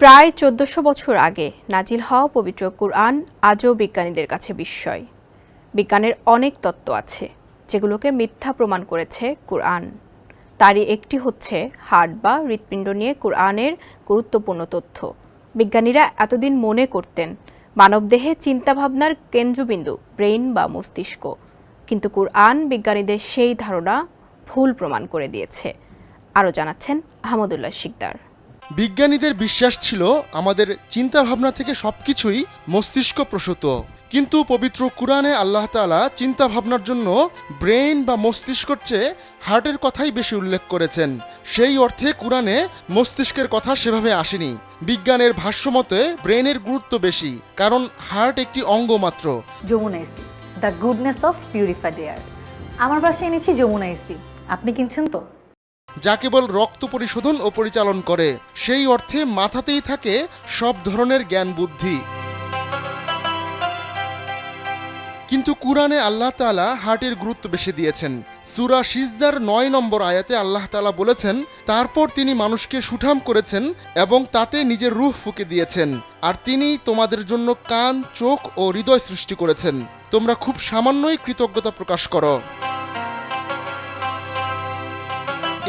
প্রায় চোদ্দশো বছর আগে নাজিল হওয়া পবিত্র কুরআন আজও বিজ্ঞানীদের কাছে বিস্ময়। বিজ্ঞানের অনেক তত্ত্ব আছে, যেগুলোকে মিথ্যা প্রমাণ করেছে কুরআন। তারই একটি হচ্ছে হার্ট বা হৃৎপিণ্ড নিয়ে কুরআনের গুরুত্বপূর্ণ তথ্য। বিজ্ঞানীরা এতদিন মনে করতেন, মানবদেহে চিন্তাভাবনার কেন্দ্রবিন্দু ব্রেইন বা মস্তিষ্ক। কিন্তু কুরআন বিজ্ঞানীদের সেই ধারণা ভুল প্রমাণ করে দিয়েছে, আরও জানাচ্ছেন আহমদুল্লাহ শিকদার। বিজ্ঞানীদের বিশ্বাস ছিল আমাদের চিন্তাভাবনা থেকে সবকিছুই মস্তিষ্ক প্রসূত। কিন্তু পবিত্র কুরআনে আল্লাহ তাআলা চিন্তা ভাবনার জন্য ব্রেইন বা মস্তিষ্কর চেয়ে হার্টের কথাই বেশি উল্লেখ করেছেন। সেই অর্থে কুরআনে মস্তিষ্কের কথা সেভাবে আসেনি। বিজ্ঞানের ভাষ্যমতে ব্রেনের গুরুত্ব বেশি, কারণ হার্ট একটি অঙ্গ মাত্র। Jamuna AC the goodness of purified air. আমার বাসায় এনেছি যমুনা ইসি আপনি কিনছেন তো? যা কেবল রক্ত পরিশোধন ও পরিচালন করে। সেই অর্থে মাথাতেই থাকে সব ধরনের জ্ঞান বুদ্ধি। কিন্তু কুরআনে আল্লাহ তাআলা হার্টের গুরুত্ব বেশি দিয়েছেন। সূরা সিজদার নয় নম্বর আয়াতে আল্লাহ তাআলা বলেছেন, তারপর তিনি মানুষকে সুঠাম করেছেন এবং তাতে নিজের রূহ ফুঁকে দিয়েছেন। আর তিনি তোমাদের জন্য কান, চোখ ও হৃদয় সৃষ্টি করেছেন। তোমরা খুব সামান্যই কৃতজ্ঞতা প্রকাশ করো।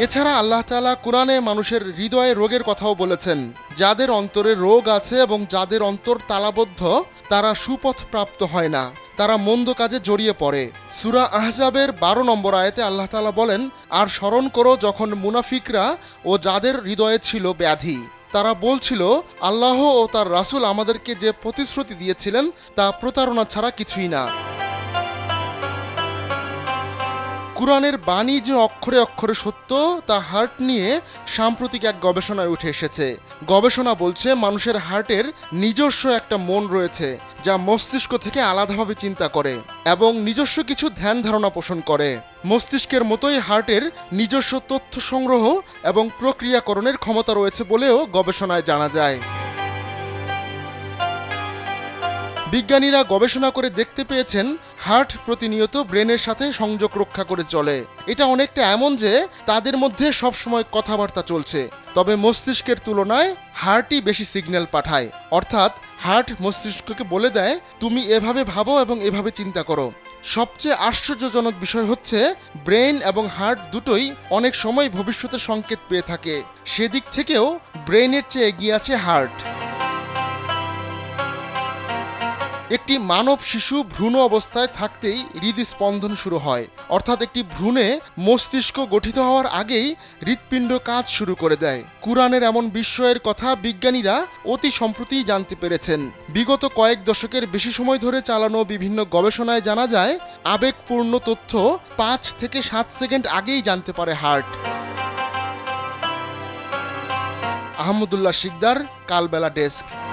এছাড়া আল্লাহ তাআলা কোরআনে মানুষের হৃদয়ে রোগের কথাও বলেছেন। যাদের অন্তরে রোগ আছে এবং যাদের অন্তর তালাবদ্ধ, তারা সুপথ প্রাপ্ত হয় না। তারা মন্দ কাজে জড়িয়ে পড়ে। সুরা আহজাবের বারো নম্বর আয়াতে আল্লাহ তাআলা বলেন, আর স্মরণ করো যখন মুনাফিকরা ও যাদের হৃদয়ে ছিল ব্যাধি, তারা বলছিল, আল্লাহ ও তার রাসূল আমাদেরকে যে প্রতিশ্রুতি দিয়েছিলেন, তা প্রতারণা ছাড়া কিছুই না কুরআনের বাণী যে অক্ষরে অক্ষরে সত্য, তা হার্ট নিয়ে সাম্প্রতিক এক গবেষণায় উঠে এসেছে। গবেষণা বলছে মানুষের হার্টের নিজস্ব একটা মন রয়েছে, যা মস্তিষ্ক থেকে আলাদাভাবে চিন্তা করে এবং নিজস্ব কিছু ধ্যান ধারণা পোষণ করে। মস্তিষ্কের মতোই হার্টের নিজস্ব তথ্য সংগ্রহ এবং প্রক্রিয়াকরণের ক্ষমতা রয়েছে বলেও গবেষণায় জানা যায়। বিজ্ঞানীরা গবেষণা করে দেখতে পেয়েছেন, হার্ট প্রতিনিয়ত ব্রেনের সাথে সংযোগ রক্ষা করে চলে। এটা অনেকটা এমন যে, তাদের মধ্যে সবসময় কথাবার্তা চলছে। তবে মস্তিষ্কের তুলনায় হার্টই বেশি সিগন্যাল পাঠায়। অর্থাৎ, হার্ট মস্তিষ্ককে বলে দেয়, তুমি এভাবে ভাবো এবং এভাবে চিন্তা করো। সবচেয়ে আশ্চর্যজনক বিষয় হচ্ছে, ব্রেন এবং হার্ট দুটোই অনেক সময় ভবিষ্যতের সংকেত পেয়ে থাকে। সেদিক থেকেও ব্রেনের চেয়ে এগিয়ে আছে হার্ট। একটি মানব শিশু ভ্রূণ অবস্থায় থাকতেই হৃদস্পন্দন শুরু হয়। অর্থাৎ একটি ভ্রূণে মস্তিষ্ক গঠিত হওয়ার আগেই হৃৎপিণ্ড কাজ শুরু করে দেয়। কুরআনের এমন বিস্ময়ের কথা বিজ্ঞানীরা অতি সম্প্রতিই জানতে পেরেছেন। বিগত কয়েক দশকের বেশি সময় ধরে চালানো বিভিন্ন গবেষণায় জানা যায়, আবেগপূর্ণ তথ্য পাঁচ থেকে সাত সেকেন্ড আগেই জানতে পারে heart. Ahmadullah Sikdar, Kalbela desk.